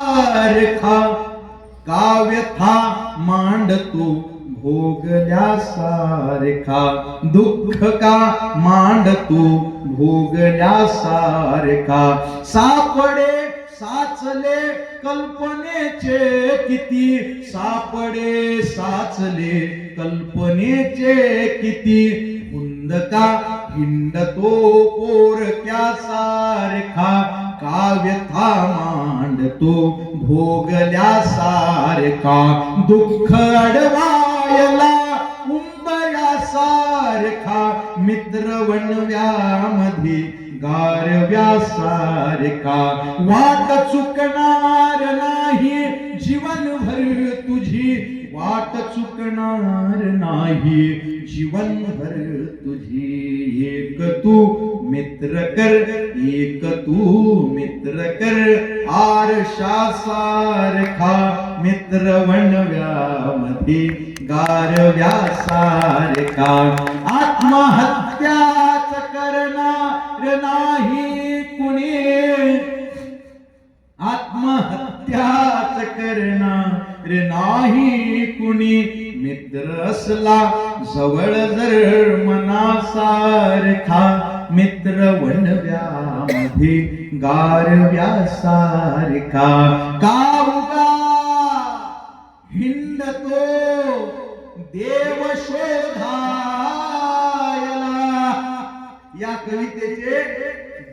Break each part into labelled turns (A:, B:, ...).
A: सारखा काव्यथा मांडतो भोगल्या सारखा. दुःख का मांडतो भोगल्या सारखा. सापडे साचले कल्पनेचे किती. सापडे साचले कल्पनेचे किती. हुंदका हिंडतो पोरक्या सारखा. काव्यथा मांडतो भोगल्या सारखा दुःख अडवायला उंबऱ्या सारखा मित्र वनव्यामध्ये गारव्या सारखा वाट चुकणार नाही जीवनभर तुझी वाट चुकणार नाही जीवनभर तुझी एक तू मित्र कर एक तू मित्र कर आरशा सारखा मित्र वणव्यामध्ये गारव्या सारखा आत्महत्याच करणार नाही कुणी। आत्महत्याच करणार नाही कुणी। मित्र असला जवळ जर मनासारखा मित्र वनव्यामध्ये गारव्या सारखा कावगा हिंडतो देव शोधायला. या कवितेचे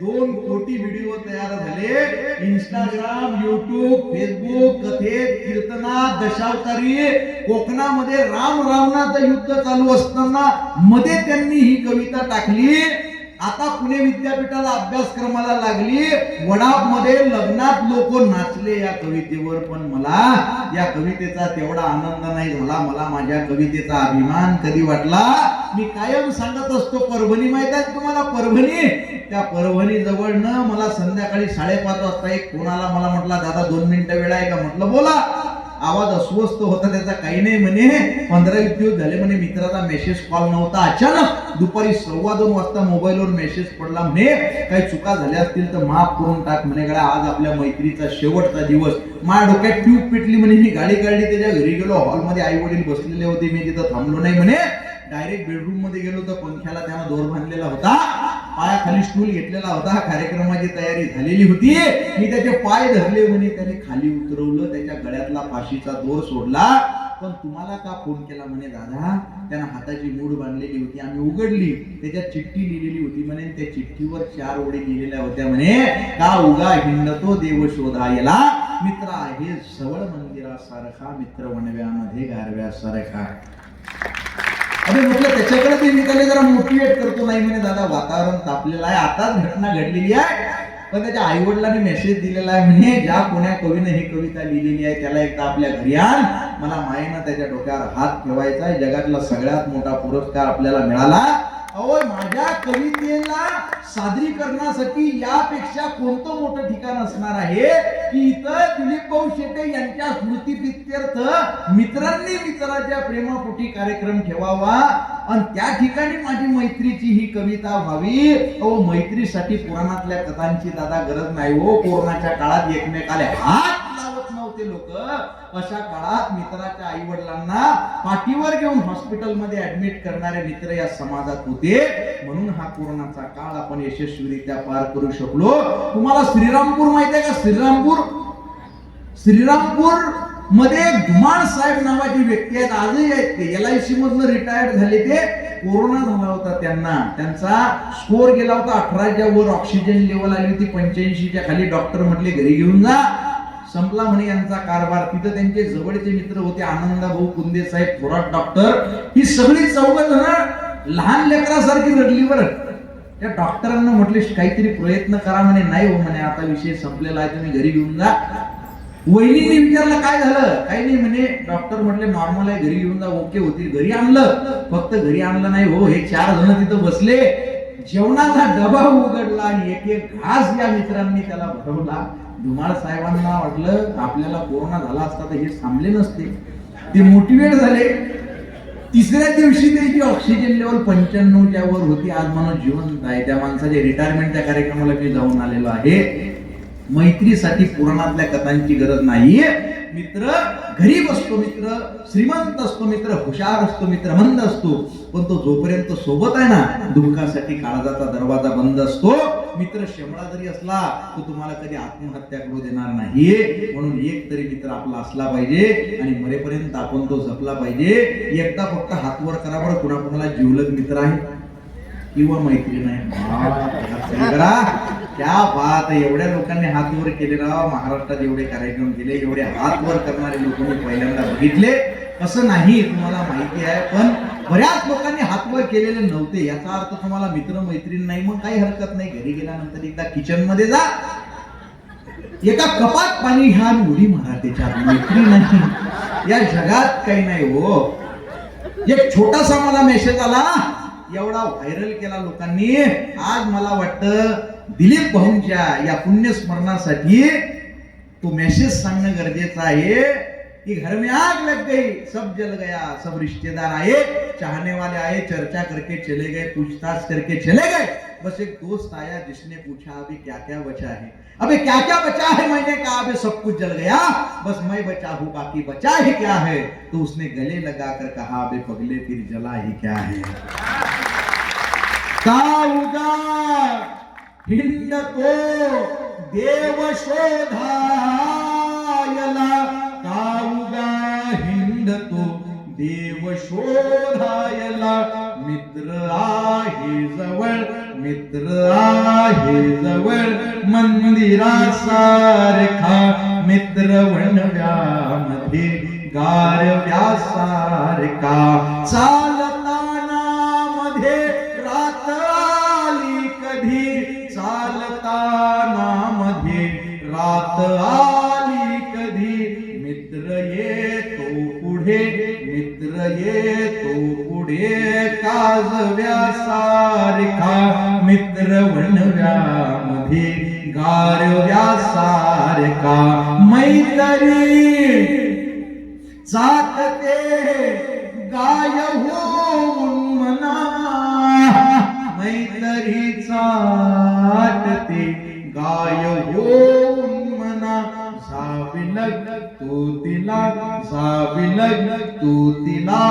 A: दोन कोटी व्हिडिओ तयार झाले. इंस्टाग्राम युट्यूब फेसबुक कथेत कीर्तना दशावतारी कोकणामध्ये राम रावणाचं युद्ध चालू असताना मध्ये त्यांनी ही कविता टाकली. आता पुणे विद्यापीठाला अभ्यासक्रमाला लागली. वडापमध्ये लग्नात लोक नाचले या कवितेवर पण मला या कवितेचा तेवढा आनंद नाही झाला. मला माझ्या कवितेचा अभिमान कधी वाटला? मी कायम सांगत असतो परभणी माहीत आहे तुम्हाला? परभणी? त्या परभणी जवळ न मला संध्याकाळी साडेपाच वाजता एक कोणाला मला म्हटला दादा दोन मिनिटं वेळ आहे का? म्हटलं बोला. आवाज अस्वस्थ होता त्याचा काही नाही म्हणे. पंधरा एक दिवस झाले म्हणे मित्राचा मेसेज कॉल नव्हता. अचानक दुपारी सव्वा दोन वाजता मोबाईलवर मेसेज पडला म्हणे. काही चुका झाल्या असतील तर माफ करून टाक म्हणे. गड्या आज आपल्या मैत्रीचा शेवटचा दिवस. माझ्या डोक्यात ट्यूब पिटली म्हणे. मी गाडी काढली त्याच्या घरी गेलो. हॉलमध्ये आई वडील बसलेले होते. मी तिथं थांबलो नाही म्हणे. डायरेक्ट बेडरूममध्ये गेलो तर पंख्याला त्यानं दोर बांधलेला होता. पायाखाली स्टूल घेतलेला होता. कार्यक्रमाची तयारी झालेली होती. मी त्याचे पाय धरले म्हणे. त्याने खाली उतरवलं. त्याच्या गळ्यातला फाशीचा दोर सोडला. पण तुम्हाला का फोन केला म्हणे दादा? त्यानं हाताची मूड बांधलेली होती. आम्ही उघडली. त्याच्यात चिठ्ठी लिहिलेली होती म्हणे. त्या चिठ्ठीवर चार ओळी लिहिलेल्या होत्या म्हणे. का उगा हिंडतो देव शोधायला? मित्र आहे सवळ मंदिरासारखा मित्र वणव्यामध्ये गारव्यासारखा. अरे म्हटलं त्याच्याकडे ते मी त्याला जरा मोटिवेट करतो नाही म्हणे दादा वातावरण तापलेलं आहे. आताच घटना घडलेली आहे. पण त्याच्या आई वडिलांनी मेसेज दिलेला आहे म्हणे ज्या कोण्या कवीने ही कविता लिहिलेली आहे त्याला एकदा आपल्या घरी आण. मला मायेनं त्याच्या डोक्यावर हात ठेवायचा आहे. जगातला सगळ्यात मोठा पुरस्कार आपल्याला मिळाला. अहो माझ्या कवितेला सादरीकरणासाठी यापेक्षा कोणतं मोठं ठिकाण असणार आहे? की इथं दिलीप भाऊ शेटे यांच्या स्मृतीप्रित्यर्थ मित्रांनी मित्राच्या प्रेमापोटी कार्यक्रम ठेवावा. आणि त्या ठिकाणी माझी मैत्रीची ही कविता व्हावी. अहो मैत्रीसाठी पुराणातल्या कथांची दादा गरज नाही हो. कोरोनाच्या काळात एकमेकाला हात होते लोक. अशा काळात मित्राच्या आई वडिलांना पाठीवर घेऊन हॉस्पिटलमध्ये ऍडमिट करणारे मित्र या समाजात होते. म्हणून हा कोरोनाचा काळ आपण यशस्वीरित्या पार करू शकलो. तुम्हाला श्रीरामपूर माहिती आहे का? श्रीरामपूर श्रीरामपूरमध्ये धुमाळ साहेब नावाची व्यक्ती आहेत. आजही आहेत ते. एल आय सी मधनं रिटायर्ड झाले ते. कोरोना झाला होता त्यांना. त्यांचा स्कोर गेला होता अठराच्या वर. ऑक्सिजन लेवल आली होती पंच्याऐंशीच्या खाली. डॉक्टर म्हटले घरी घेऊन जा. संपला म्हणे यांचा कारभार. तिथं त्यांचे जवळचे मित्र होते आनंदा भाऊ कुंदे साहेब थोरात डॉक्टर. ही सगळी चौगत जण लहान लेकरासारखी रडली बरं. त्या डॉक्टरांना म्हटले काहीतरी प्रयत्न करा म्हणे. नाही हो म्हणे आता विषय संपलेला आहे तुम्ही घरी घेऊन जा. वहिनीने विचारलं काय झालं? काही नाही म्हणे. डॉक्टर म्हटले नॉर्मल आहे घरी घेऊन जा ओके होती. घरी आणलं. फक्त घरी आणलं नाही हो हे चार जण तिथं बसले. जेवणाचा डबा उघडला आणि एक एक घास या मित्रांनी त्याला भरवला. धुमाळ साहेबांना वाटलं आपल्याला कोरोना झाला असता तर हे थांबले नसते. ते मोटिवेट झाले. तिसऱ्या दिवशी त्याची ऑक्सिजन लेवल पंच्याण्णवच्या वर होती आज माणूस जिवंत आहे. त्या माणसाच्या रिटायरमेंटच्या कार्यक्रमाला मी जाऊन आलेलो आहे. मैत्रीसाठी पुराणातल्या कथांची गरज नाही मित्र गरीब असतो मित्र श्रीमंत असतो मित्र हुशार असतो मित्र मंद असतो पण तो जोपर्यंत सोबत आहे ना दुःखासाठी काळजाचा दरवाजा बंद असतो. मित्र शेमळा जरी असला तो तुम्हाला कधी आत्महत्या करू देणार नाही म्हणून एक तरी मित्र आपला असला पाहिजे आणि मरेपर्यंत आपण तो जपला पाहिजे. एकदा फक्त हातवर करा बरं कुणाकुणाला जिवलग मित्र आहे. किंवा मैत्रीण आहे. त्या बात एवढ्या लोकांनी हात वर केले राव. महाराष्ट्रात एवढे कार्यक्रम केले एवढे हात वर करणारे लोक मी पहिल्यांदा बघितले. असं नाही तुम्हाला माहिती आहे पण बऱ्याच लोकांनी हात वर केलेले नव्हते. याचा अर्थ तुम्हाला मित्र मैत्रीण नाही मग काही हरकत नाही. घरी गेल्यानंतर एकदा किचनमध्ये जा. एका कपात पाणी ह्या मुली उडी मारा त्याच्यात. मैत्री नाही. या जगात काही नाही हो. एक छोटासा मला मेसेज आला एवढा व्हायरल केला लोकांनी. आज मला वाटतं दिलीप भाऊंच्या या पुण्यस्मरणासाठी तो मेसेज सांगणं गरजेचं आहे कि घर में आग लग गई, सब जल गया, सब रिश्तेदार आए, चाहने वाले आए, चर्चा करके चले गए, पूछताछ करके चले गए। बस एक दोस्त आया जिसने पूछा, अभी क्या क्या बचा है? अबे क्या क्या बचा है? मैंने कहा अबे सब कुछ जल गया, बस मैं बचा हूँ, बाकी बचा ही क्या है? तो उसने गले लगा कर कहा अबे पगले फिर जला ही क्या है? हिंडतो देव शोधायला काऊगा हिंडतो देव शोधायला मित्र आहे जवळ मित्र आहे जवळ मंदिरासारखा मित्र वणव्यामध्ये गारव्यासारखा. चाल रात आली कधी? मित्र येतो पुढे. मित्र येतो पुढे. काजव्यासारखा मित्र वनव्यामध्ये. गारव्या सारखा. मैत्री चाकते गाय होऊन मना. मैतरी चाटते. गाय होऊन विलग तू तिला जाविलग तू तिला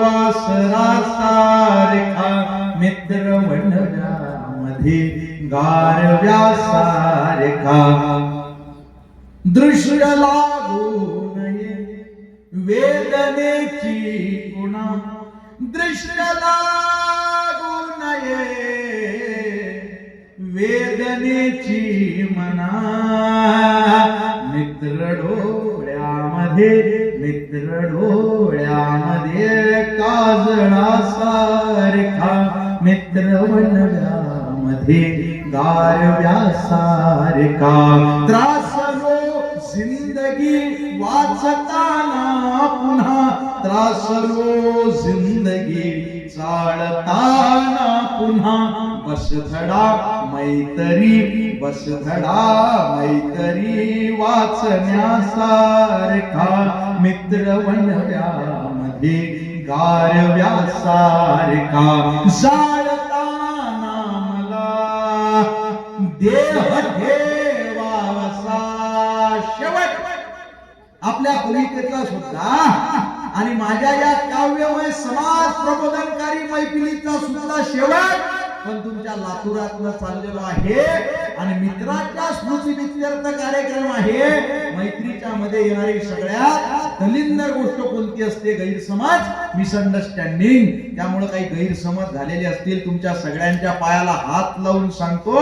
A: वासरा सारखा. मित्र मंडळामध्ये गारव्या सारखा दृश्य लागू नये वेदनेची गुणा. दृश्य लागू नये वेदनेची मना. मित्र डोळ्यामध्ये मित्र डोळ्यामध्ये काजळा सारखा मित्र वनव्यामध्ये गारव्या सारखा. त्रासलो जिंदगी वाचताना पुन्हा त्रासलो जिंदगी चाळताना पुन्हा. बसधडा मैतरी बसधडा मैतरी वाचण्यासारखा मित्र वनव्यामध्ये गारव्यासारखा. जाळताना मला देह ठेवावसा शेवट. आपल्या कवितेचा सुद्धा आणि माझ्या या काव्यमय समाज प्रबोधनकारी मैफिलीचा सुद्धा शेवट. पण तुमच्या लातूरातनं चाललेलो आहे आणि मित्राच्या स्मृती वित्यर्थ कार्यक्रम आहे. मैत्रीच्या मध्ये येणारी सगळ्यात दलिंदर गोष्ट कोणती असते? गैरसमज मिसअंडरस्टँडिंग त्यामुळे काही गैरसमज झालेले असतील. तुमच्या सगळ्यांच्या पायाला हात लावून सांगतो.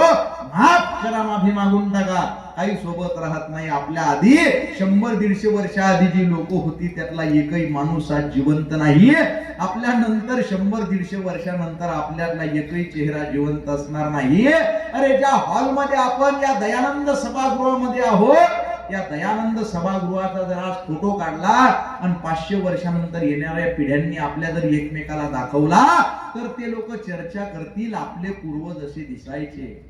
A: माफ करा माफी मागून टाका. काही सोबत राहत नाही. आपल्या आधी शंभर दीडशे वर्षा आधी जी लोक होती त्यातला एकही माणूस आज जिवंत नाही आपल्या नंतर शंभर दीडशे वर्षानंतर आपल्याला एकही चेहरा जिवंत असणार नाही अरे ज्या हॉलमध्ये आपण या दयानंद सभागृहामध्ये आहोत या दयानंद सभागृहाचा जर आज फोटो काढला आणि पाचशे वर्षानंतर येणाऱ्या पिढ्यांनी आपल्या जर एकमेकाला दाखवला तर ते लोक चर्चा करतील आपले पूर्वज असे दिसायचे.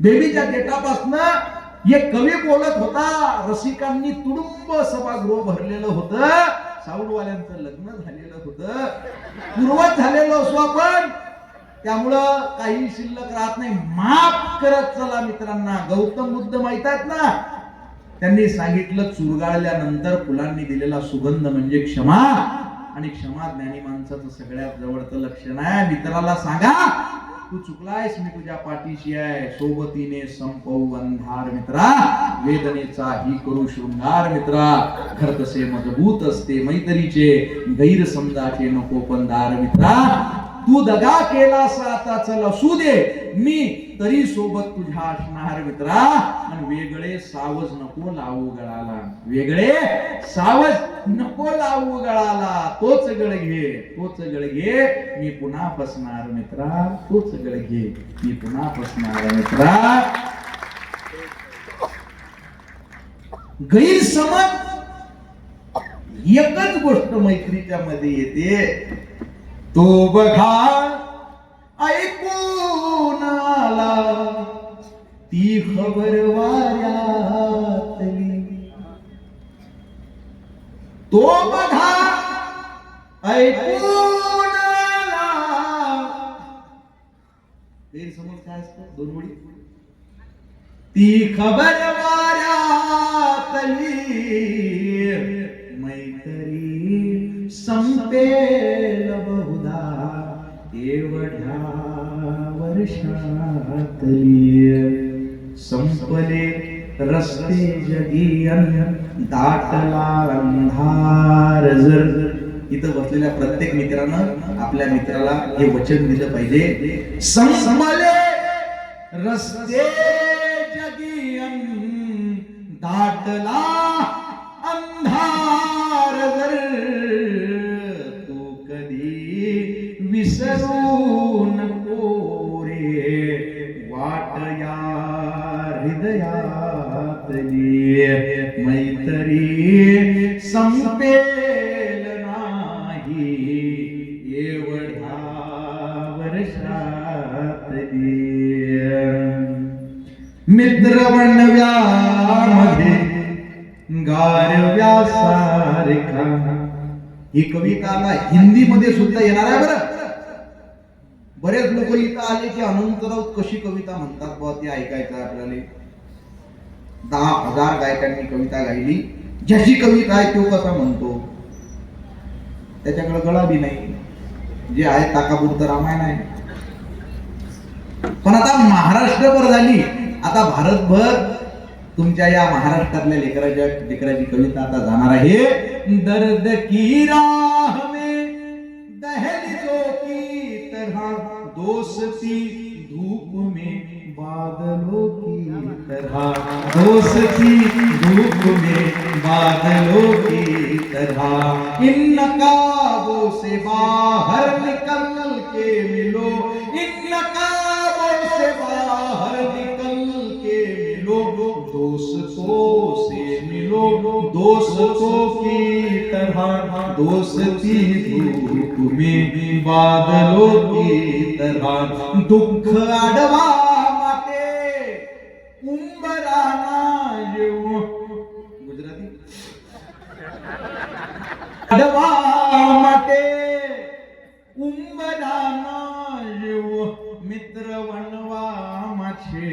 A: देवीच्या डेटापासनं एक कवी बोलत होता रसिकांनी तुडुंब सभागृह भरलेलं होतं साऊंडवाल्यांचं लग्न झालेलं होतं. पूर्वज झालेलो असो आपण त्यामुळं काही शिल्लक राहत नाही. माफ करत चला मित्रांना गौतम बुद्ध माहीत आहेत ना? त्यांनी सांगितलं चुरगाळल्यानंतर फुलांनी दिलेला सुगंध म्हणजे क्षमा. आणि क्षमा ज्ञानी माणसाचं सगळ्यात जवळचं लक्षण आहे. मित्राला सांगा तू चुकलायस मी तुझ्या पाठीशी आहे. सोबतीने संपवू अंधार मित्रा. वेदनेचा ही करू शृंगार मित्रा. घर तसे मजबूत असते मैत्रीचे. गैरसमजाचे नको पंधार मित्रा. तू दगा केलास आता चल असू दे. मी तरी सोबत तुझ्या असणार मित्रा. आणि वेगळे सावज नको लावू गळाला. वेगळे सावज नको लावू गळाला. तोच गळ घे तोच गळ घे. मी पुन्हा फसणार मित्रा. तोच गळ घे. मी पुन्हा फसणार मित्रा. गैरसमज एकच गोष्ट मैत्रीच्या मध्ये येते. तो बघा ऐकून आला. ती खबर वाऱ्यातली तो बघा ऐकून आला. गैरसमज काय असतं? दोन ओळी ती खबर वाऱ्यातली मैत्री संपेल. वर्षातली. संपले रस्ते जगी दाटला अंधार जर. इथं बसलेल्या प्रत्येक मित्रानं आपल्या मित्राला हे वचन दिलं पाहिजे. संपले रस्ते जगी दाटला अंधार. ही कविताला हिंदी मध्ये सुद्धा येणार आहे बरं. बरेच लोक इथं आले की अनंतराव कशी कविता म्हणतात बा ते ऐकायचं आपल्याला. दहा हजार गायकांनी कविता गायली. ज्याची कविता आहे तो कसा म्हणतो? त्याच्याकडे गळा बी नाही. जे आहे ताकापुरतं रामायण आहे. पण आता महाराष्ट्रभर झाली. आता भारतभर तुमच्या या महाराष्ट्रातल्या लेकराच्या, लेकराची कविता आता जाणार आहे. दर्द की राह में दहलीजों की तरह, दोस्ती धूप में बादलों की तरह। दोस्ती धूप में बादलों की तरह। इन नकाबों से बाहर निकल के मिलो। इन नकाबों दोस्तों की तरह, दोस्ती धूप में बादलों की तरह, दुःख आडवा माते उंबराना येऊ गुजराती? आडवा माते उंबराना येऊ मित्र वनवा माझे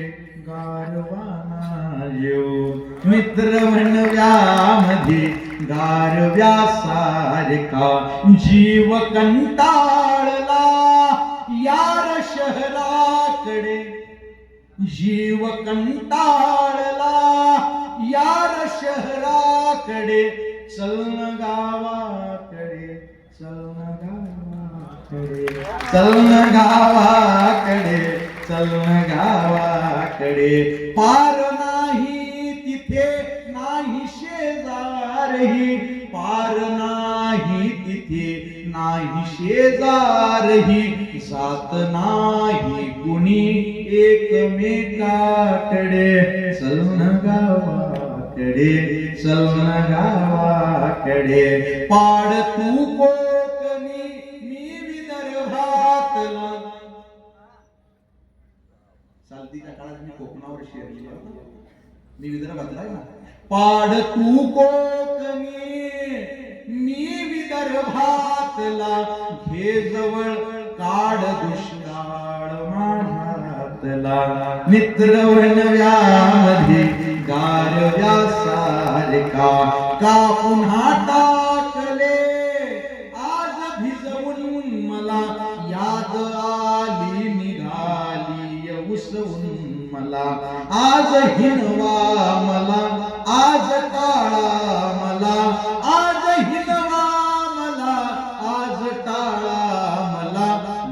A: गारवाना येऊ मित्र म्हणव्यामध्ये गारव्या सारखा जीव कंटाळला यार शहराकडे. जीव कंटाळला यार शहराकडे. चलन गावाकडे चलन गावाकडे चलन गावाकडे. चलन गावाकडे पार नाही तिथे नाही शेजारही. पार नाही तिथे नाही शेजारही. जात नाही कुणी एकमेकाकडे. चलन गावाकडे चलन गावाकडे. पाड तू कोकणी हळदीच्या काळात मी कोकणावर शेअर केलं होता. मी विदर्भातला आहे ना पाड तू कोकणी मी विदर्भातला घे जवळ काढ दुष्काळ घातला मित्र वणव्यामध्ये गारव्या सारखा का पुन्हा आज हिनवा मला आज टाळा मला आज हिनवा मला आज टाळा मला.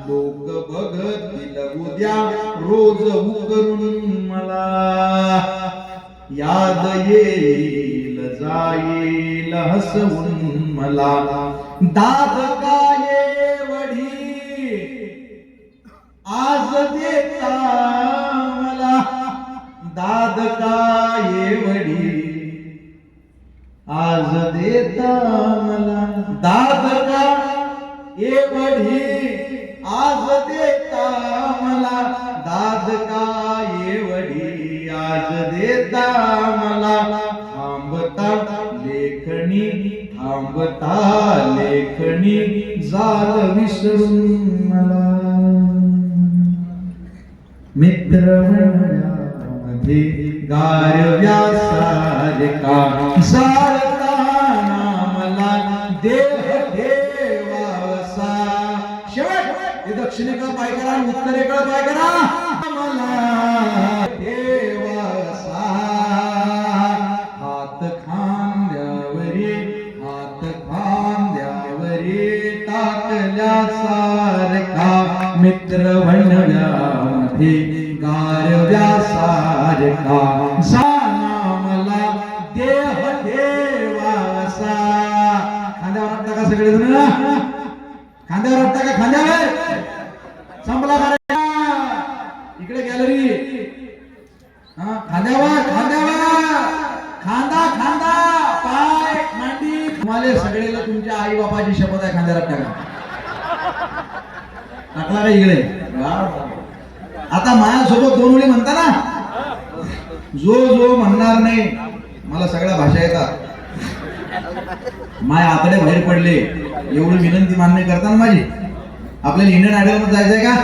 A: लोक बघतील उद्या रोज उकरून मला. याद येईल जाईल हसवून मला. दाद काय वडी आज देता दाद काय वडी आज देता मला दाद का आज देता मला दाद का एवढी आज देता मला थांबता लेखणी थांबता लेखणी जाल विसरून मला. मित्र मध्ये गार व्यासारिका सारताना मला देव देवासा शेवट हे दक्षिणेकडे पाय करा आणि उत्तरेकडे पाय करा. सगळे जण खांद्यावर वाटता का खांद्यावर? संपला इकडे गॅलरी हा खांद्यावर खांद्यावर. खांदा खांदा. पाय मांडी. तुम्हाला सगळेला तुमच्या आई बापाची शपथ आहे खांद्यावर टाका टाकला का इकडे? आता माझ्यासोबत दोन वेळी म्हणता ना? जो जो म्हणणार नाही मला सगळ्या भाषा येतात. माय आकडे बाहेर पडले. एवढी विनंती मान्य करताना माझी. आपल्याला इंडियन आयडलमध्ये जायचंय का?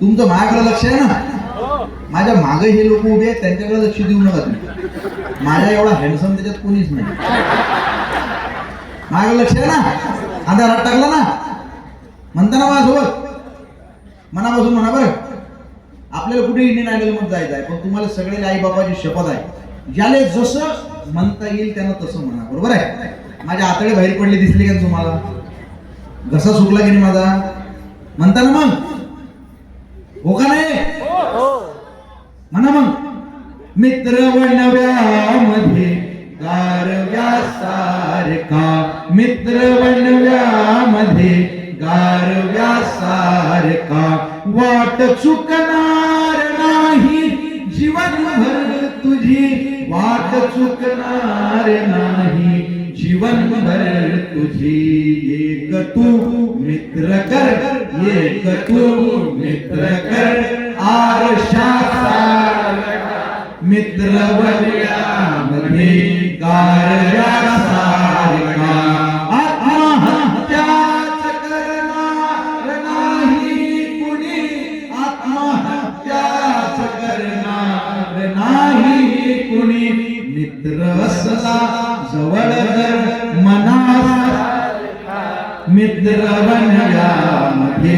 A: तुमचं माझ्याकडे लक्ष आहे ना. माझ्या मागे हे लोक उभे आहेत त्यांच्याकडे लक्ष देऊ नका तुम्ही. माझ्या एवढा हँडसम त्याच्यात कोणीच नाही. माझ्याकडे लक्ष आहे ना. आता रात टाकला ना. म्हणता ना माझ्यासोबत. मनापासून म्हणा बरं. आपल्याला कुठे इंडियन आयडलमध्ये जायचं आहे? पण तुम्हाला सगळे आई बाबाची शपथ आहे. ज्याला जसं म्हणता येईल त्यांना तसं म्हणा. बरोबर आहे? माझ्या आतडे बाहेर पडले दिसले का तुम्हाला? घसा सुकला की नाही माझा? म्हणता ना मग. हो का नाही? म्हणा मग. मित्र वणव्यामध्ये तू मित्र कर एक तू मित्र कर आरशाचा मित्रमध्ये गारव्या आत्महत्याच करणार नाही कुणी. आत्महत्याच करणार नाही कुणी. मित्र असला जवळ जर मित्र बनल्यामध्ये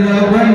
A: हा